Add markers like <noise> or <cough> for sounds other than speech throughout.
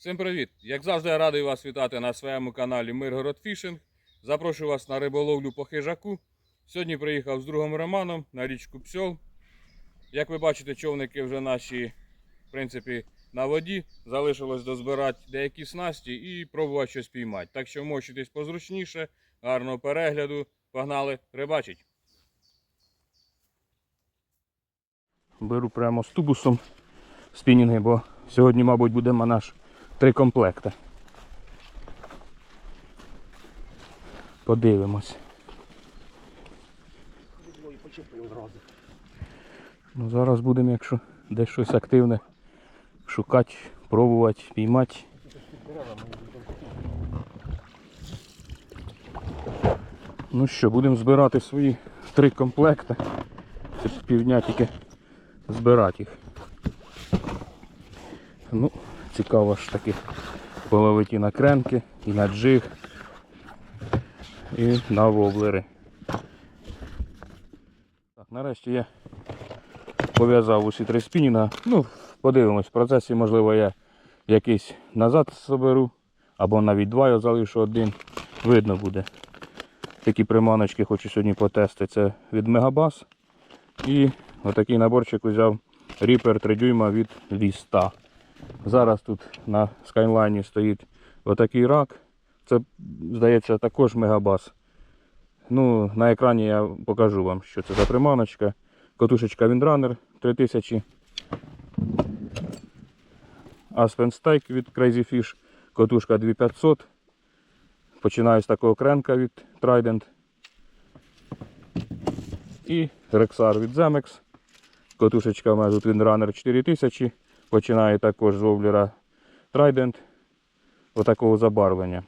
Всім привіт! Як завжди, я радий вас вітати на своєму каналі Миргород Фішинг. Запрошую вас на риболовлю по хижаку. Сьогодні приїхав з другом Романом на річку Псьол. Як ви бачите, човники вже наші, в принципі, на воді. Залишилось дозбирати деякі снасті і пробувати щось піймати. Так що мочитесь позручніше, гарного перегляду. Погнали рибачить. Беру прямо з тубусом спінінги, бо сьогодні, мабуть, буде наш три комплекти. Подивимось. Ну, зараз будемо, якщо десь щось активне, шукати, пробувати, піймати. Ну що, будемо збирати свої три комплекти. Це півдня тільки збирати їх. Ну, цікаво ж таки половити і на кренки, і на джиг, і на воблери. Так, нарешті я пов'язав усі три спінінга. Ну, подивимось, в процесі, можливо, я якийсь назад соберу, або навіть два я залишу один. Видно буде. Такі приманочки хочу сьогодні потестити. Це від Мегабас. І отакий наборчик взяв Reaper 3 дюйма від Vista. Зараз тут на скайлайні стоїть отакий рак. Це, здається, також мегабас. Ну, на екрані я покажу вам, що це за приманочка. Котушечка Windrunner 3000. Aspen Stake від Crazy Fish. Котушка 2500. Починаю з такого кренка від Trident. І Rexar від Zemex. Котушечка у мене тут Windrunner 4000. Починає також з воблера Trident отакого забарвлення.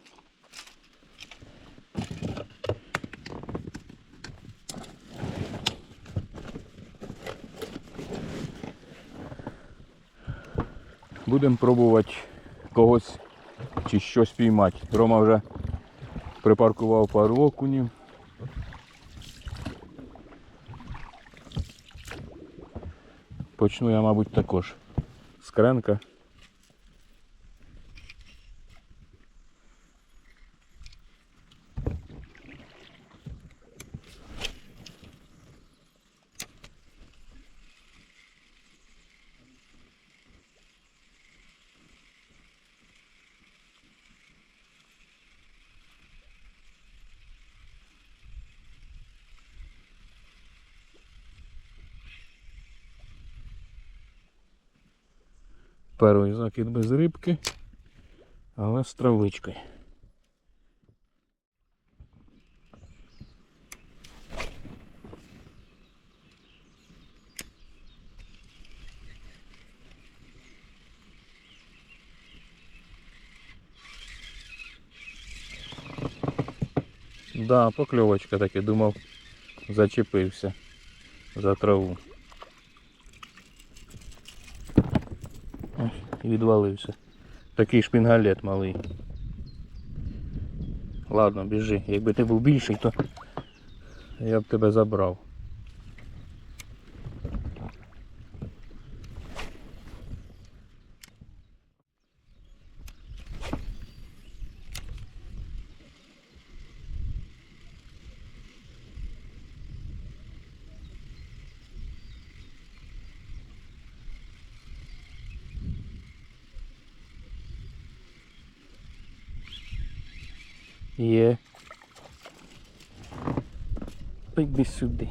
Будемо пробувати когось чи щось піймати. Рома вже припаркував пару окунів. Почну я, мабуть, також з Перший закид без рибки, але з травичкою. Да, покльовочка таки, думав, зачепився за траву. і відвалився. Такий шпінгалет малий. Ладно, біжи. Якби ти був більший, то я б тебе забрав. Є. Іди сюди.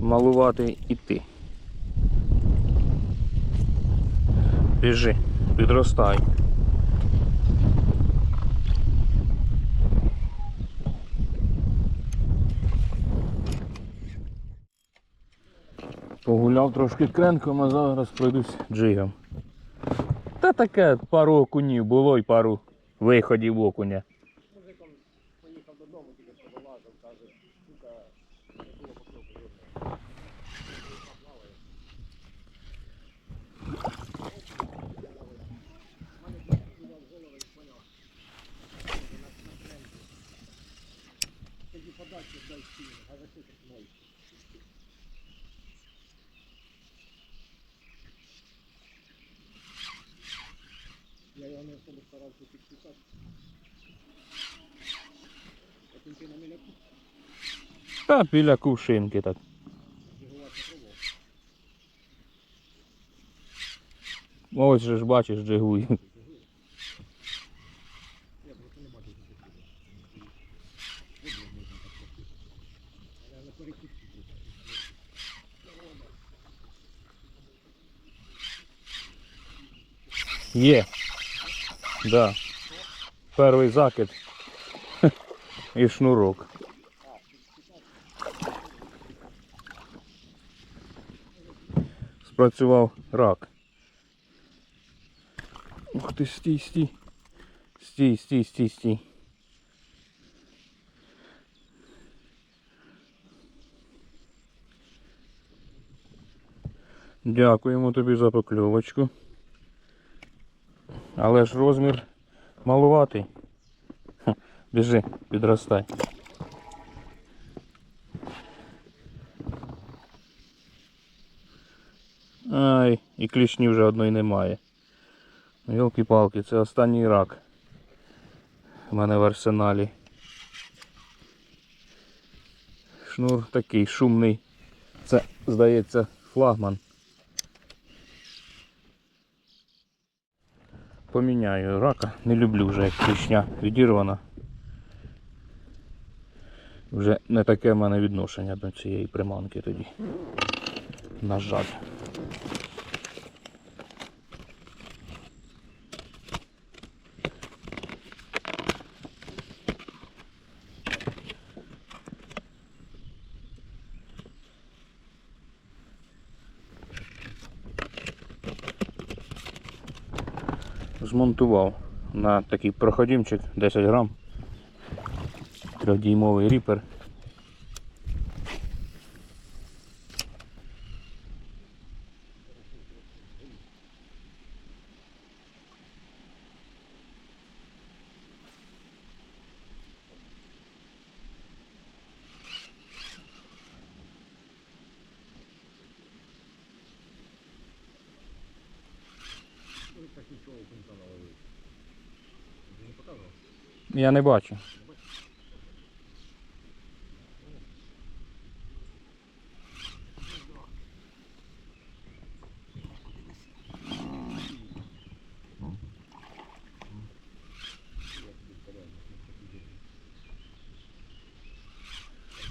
Малувати іти. Біжи, підростай. Погуляв трошки кренком, а зараз пройдусь джигом. Та таке пару окунів було і пару виходів окуня. Старався підписати. Ти на міляку Та біля кувшинки так. Ось же ж бачиш, трохи. Є. Да. Перший закид. <laughs> І шнурок. Спрацював рак. Ух ти, стій, стій. Стій, стій, стій, стій. Дякуємо тобі за покльовочку. Але ж розмір малуватий. Біжи, підростай. Ай, і клішні вже одної немає. Йолки-палки, це останній рак. У мене в арсеналі. Шнур такий шумний. Це, здається, флагман. Поміняю рака. Не люблю вже як клішня відірвана. Вже не таке в мене відношення до цієї приманки тоді. На жаль. Змонтував на такий проходимчик 10 грам. Трьохдіймовий ріпер. Ну, так нічого кінця наловив. Ти не показував? Я не бачу.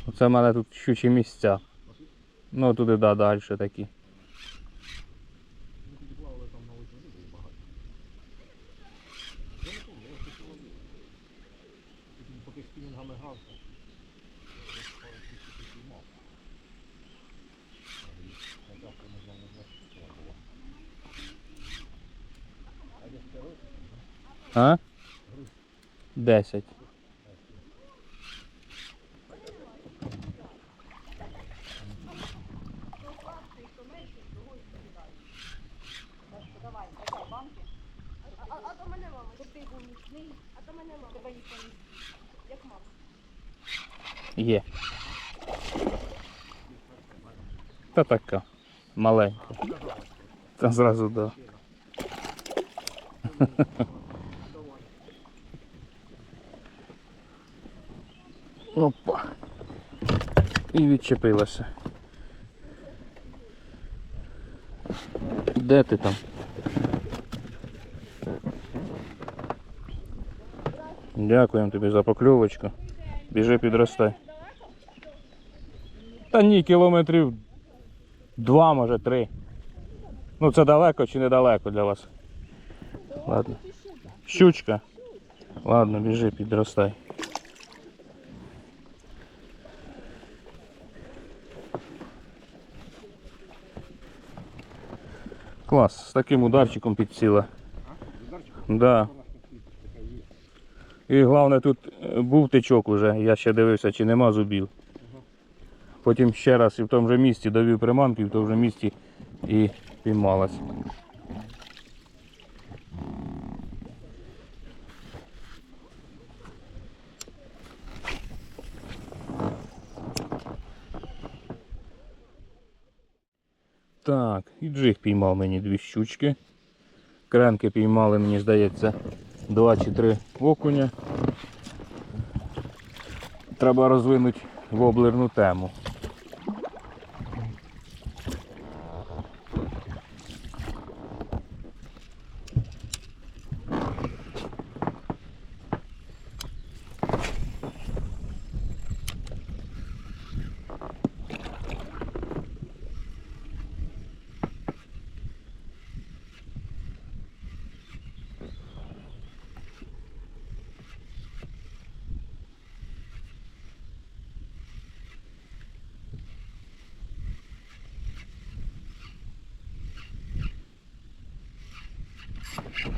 Оце в мене тут щучі місця. Ну туди да, далі такі. Ми тоді плавали там на озері, було багато. Я не пам'ятаю, я щось ловив. Ти тоді поки спінінгами грався. я пару штук піймав. А завтра ми з вами знаєш, що це було. А десь це рот? А? Десять. А, а до мене мама, щоб ти був міцний, а до мене мама. Тебе ніхто не як мама. Є. Та така. Маленька. Та зразу да. <laughs> Опа. І відчепилася. Де ти там? Дякуємо тобі за покльовочку. Біжи підростай. Та ні, кілометрів два, може три. Ну це далеко чи недалеко для вас? Ладно. Щучка. Ладно, біжи, підростай. Клас, з таким ударчиком підсіла. Да. І головне тут е, був тичок уже, я ще дивився, чи нема зубів. Потім ще раз і в тому же місці довів приманки, і в тому же місці і піймалась. Так, і джиг піймав мені дві щучки. Кренки піймали, мені здається, два чи три окуня. Треба розвинути воблерну тему.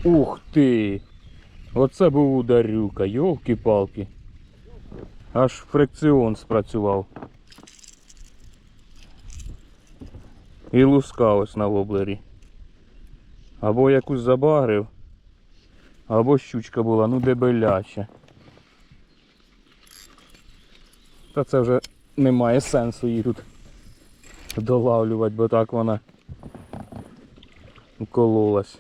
Ух ти! Оце був ударюка, йолки-палки. Аж фрикціон спрацював. І луска ось на воблері. Або якусь забагрив, або щучка була, ну дебеляча. Та це вже немає сенсу її тут долавлювати, бо так вона укололась.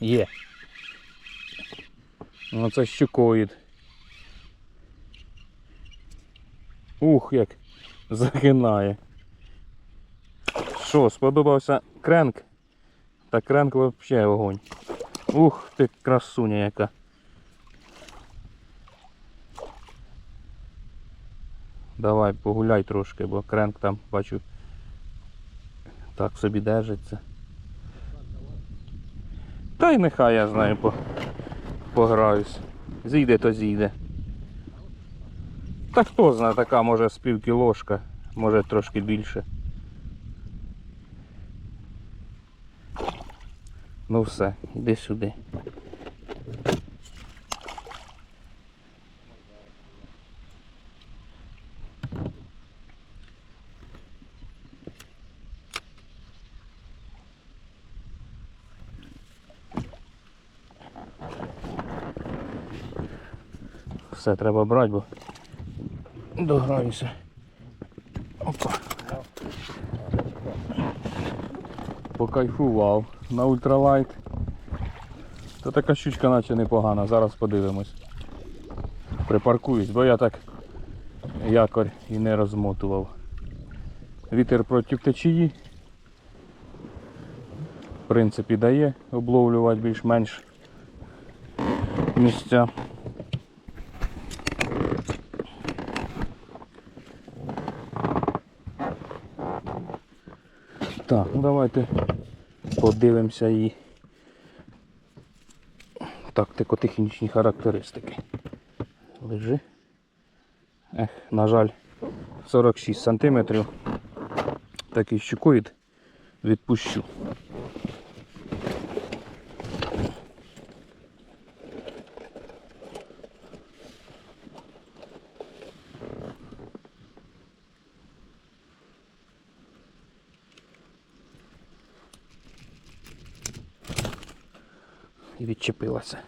Є. Ну це щукоїд. Ух, як загинає. Що, сподобався кренк? Та кренк взагалі огонь. Ух ти красуня яка. Давай погуляй трошки, бо кренк там бачу так собі держиться. Та й нехай я знаю, по, пограюсь. Зійде, то зійде. Та хто знає, така може з пів кілошка, може трошки більше. Ну все, йди сюди. Все треба брати, бо дограюся. Опа. Покайфував на ультралайт. Та така щучка наче непогана, зараз подивимось. Припаркуюсь, бо я так якорь і не розмотував. Вітер проти течії. В принципі, дає обловлювати більш-менш місця. Так, ну давайте подивимося її тактико-технічні характеристики. Лежи. Ех, на жаль, 46 сантиметрів. Такий щукоїд відпущу. І відчепилася.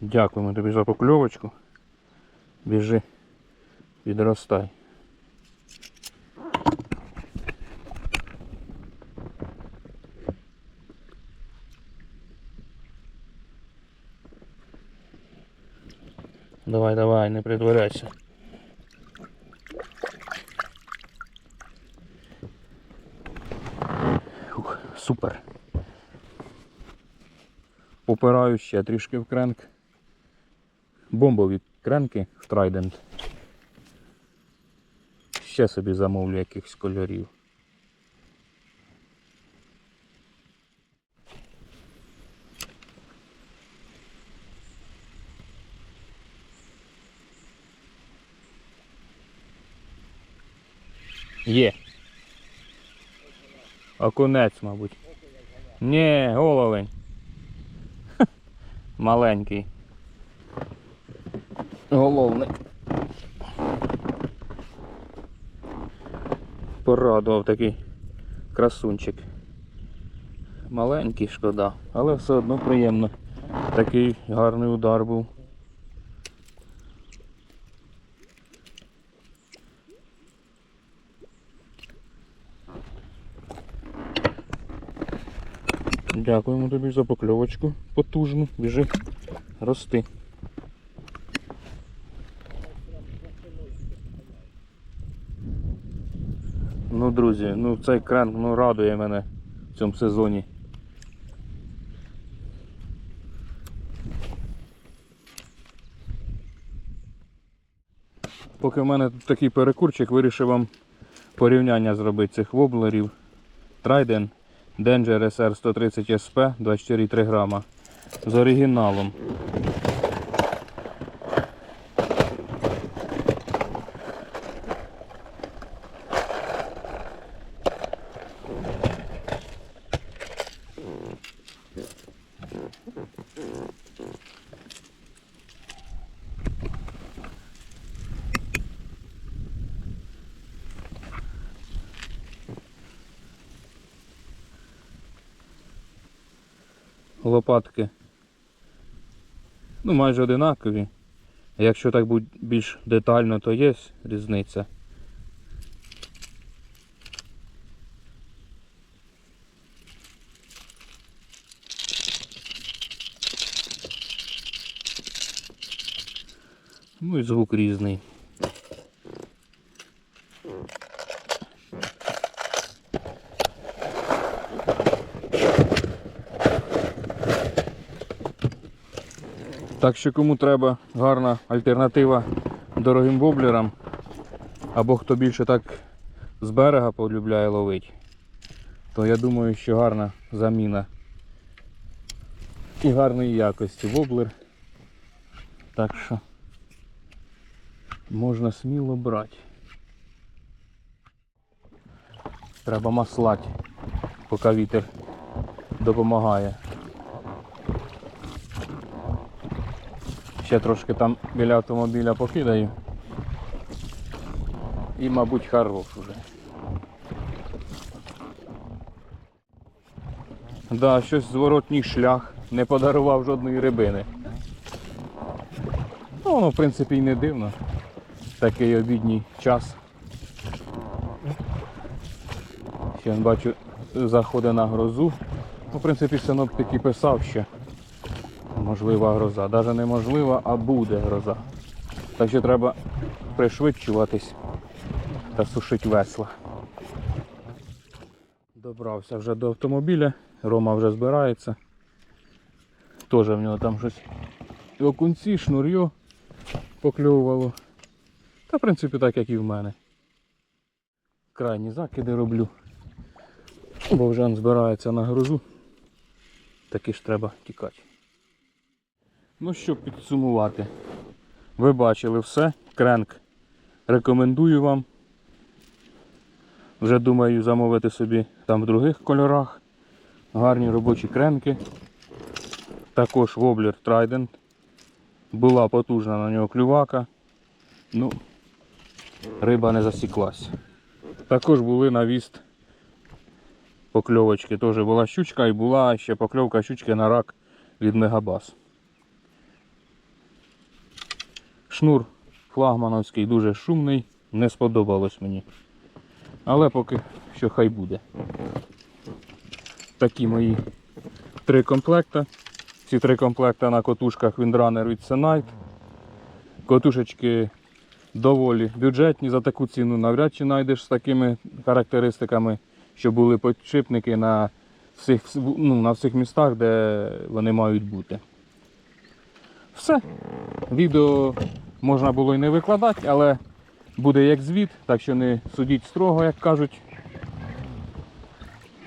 Дякуємо тобі за покльовочку. Біжи, відростай. Давай, давай, не притворяйся. Ух, супер. Попираю ще трішки в кренк. Бомбові кренки в Trident. Ще собі замовлю якихось кольорів. Є. Окунець, мабуть. Ні, головень. Маленький. Головник. Порадував такий красунчик. маленький, шкода, але все одно приємно. Такий гарний удар був. Дякуємо тобі за покльовочку потужну. Біжи, рости. Ну, друзі, ну цей кренк ну, радує мене в цьому сезоні. Поки в мене тут такий перекурчик, вирішив вам порівняння зробити цих воблерів. Trident Danger SR 130 SP 24,3 грама з оригіналом. Лопатки ну, майже одинакові. Якщо так будь більш детально, то є різниця. Ну і звук різний. Так що кому треба гарна альтернатива дорогим воблерам, або хто більше так з берега полюбляє ловити, то я думаю, що гарна заміна і гарної якості воблер. Так що можна сміло брати. Треба маслати, поки вітер допомагає. Ще трошки там біля автомобіля покидаю. І, мабуть, хорош уже. Да, щось зворотній шлях не подарував жодної рибини. Ну, воно, в принципі, і не дивно. Такий обідній час. Ще бачу, заходить на грозу. Ну, в принципі, синоптик і писав, що можлива гроза. Навіть неможлива, а буде гроза. Так що треба пришвидшуватись та сушити весла. Добрався вже до автомобіля, Рома вже збирається. Теж в нього там щось окунці, шнур'йо покльовувало. Та в принципі так як і в мене. Крайні закиди роблю. Бо вже він збирається на грозу. Таки ж треба тікати. Ну що підсумувати. Ви бачили все. Кренк рекомендую вам. Вже думаю замовити собі там в других кольорах. Гарні робочі кренки. Також воблер Trident. Була потужна на нього клювака. Ну, риба не засіклась. Також були на віст покльовочки. Теж була щучка і була ще покльовка щучки на рак від Мегабас. Шнур флагмановський дуже шумний, не сподобалось мені. Але поки що хай буде. Такі мої три комплекта. Ці три комплекта на котушках Windrunner від Senite. Котушечки доволі бюджетні за таку ціну навряд чи знайдеш з такими характеристиками, що були підшипники на всіх, ну, на всіх містах, де вони мають бути. Все. Відео можна було і не викладати, але буде як звіт, так що не судіть строго, як кажуть.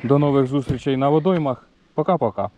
До нових зустрічей на водоймах. Пока-пока.